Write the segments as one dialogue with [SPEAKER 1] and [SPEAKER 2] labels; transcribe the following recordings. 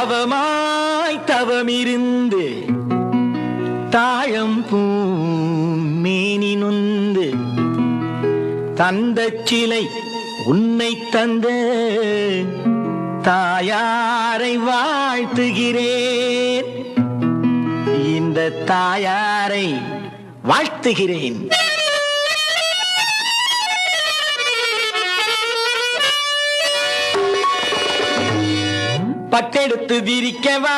[SPEAKER 1] அவமாய் தவமிருந்து தாழம் பூமேனி நொந்து தந்த சிலை உன்னை தந்த தாயாரை வாழ்த்துகிறேன். இந்த தாயாரை வாழ்த்துகிறேன். பட்டெடுத்து விரிக்கவா?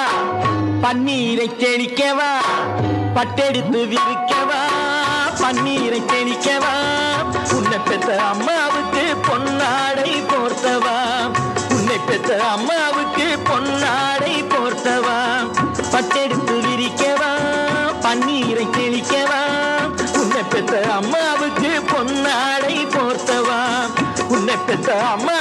[SPEAKER 1] பன்னீரை தெளிக்கவா பட்டெடுத்து விரிக்கவா? பன்னீரை தெளிக்கவா உன்னை பெற்ற அம்மாவுக்கு பொன்னாடை போர்த்தவா? உன்னை பெற்ற அம்மாவுக்கு பொன்னாடை போர்த்தவா? பட்டெடுத்து விரிக்கவா? பன்னீரை தெளிக்கவா உன்னை பெற்ற அம்மாவுக்கு பொன்னாடை போர்த்தவா? உன்னை பெற்ற அம்மா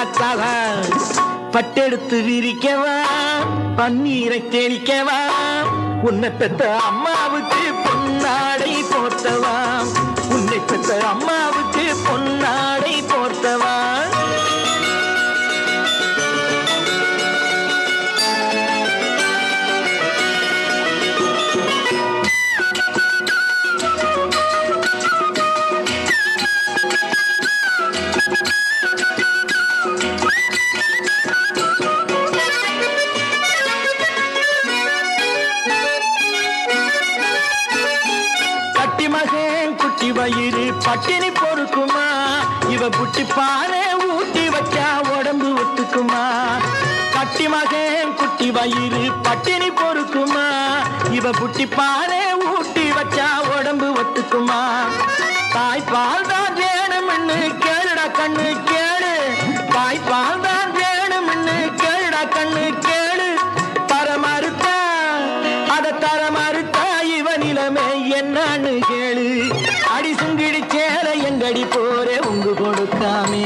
[SPEAKER 1] கிரித்தாத்தாவ பட்டெடுத்து விரிக்கவா? பன்னீரை தெளிக்கவா உன்னை பெத்த அம்மாவுக்கு பொன்னாடை போர்த்தவா உன்னை பெத்த அம்மாவுக்கு வயிறு பட்டினி பொறுக்குமா? இவ புட்டி பானை ஊட்டி வச்சா உடம்பு ஒத்துக்குமா? கட்டி மகன் குட்டி வயிறு பட்டினி பொறுக்குமா? இவ புட்டி பானை ஊட்டி வச்சா உடம்பு ஒத்துக்குமா? தாய்ப்பால் தான் வேணும்னு கேளுடா கண்ணு அடி எங்கடி போரே உங்கு கொடுக்காமே.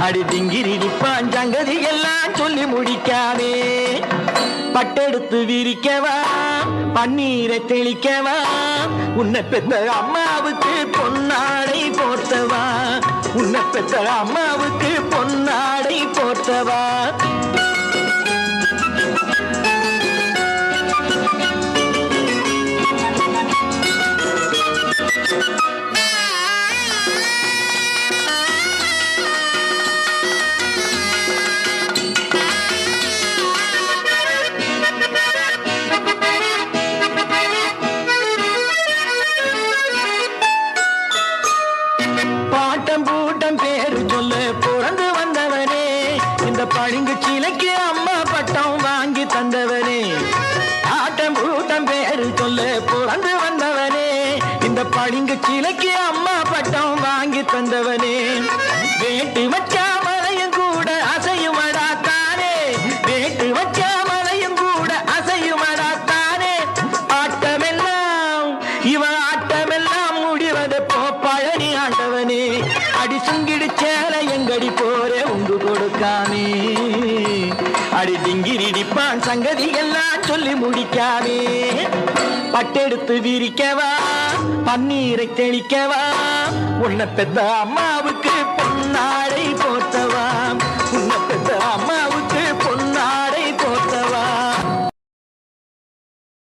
[SPEAKER 1] அடி திங்கிரிடி பாஞ்சங்கதி எல்லாம் சொல்லி முடிக்காமே. பட்டெடுத்து விரிக்கவா பன்னீரை தெளிக்கவா உன்னை பெத்த அம்மாவுக்கு பொன்னாடை போர்த்தவா. உன்னை பெத்த அம்மாவுக்கு பொன்னாடை போர்த்தவா. பாட்டம் பூட்டம் பேரு சொல்ல. பிறந்து வந்தவனே இந்த பளிங்கு சிலைக்கு அம்மா பட்டம் வாங்கி தந்தவனே. ஆட்டம் பூட்டம் பேரு சொல்ல. பிறந்து வந்தவனே இந்த பளிங்கு சிலைக்கு அம்மா பட்டம் வாங்கி தந்தவனே. வேட்டு வச்ச சேல எங்கடி போரே உங்கு கொடுக்காமே. அடி டிங்கிரிடிப்பான் சங்கதி எல்லாம் சொல்லி முடிக்காமே. பட்டெடுத்து விரிக்கவா? பன்னீரை தெளிக்கவா? உன்னை பெத்த அம்மாவுக்கு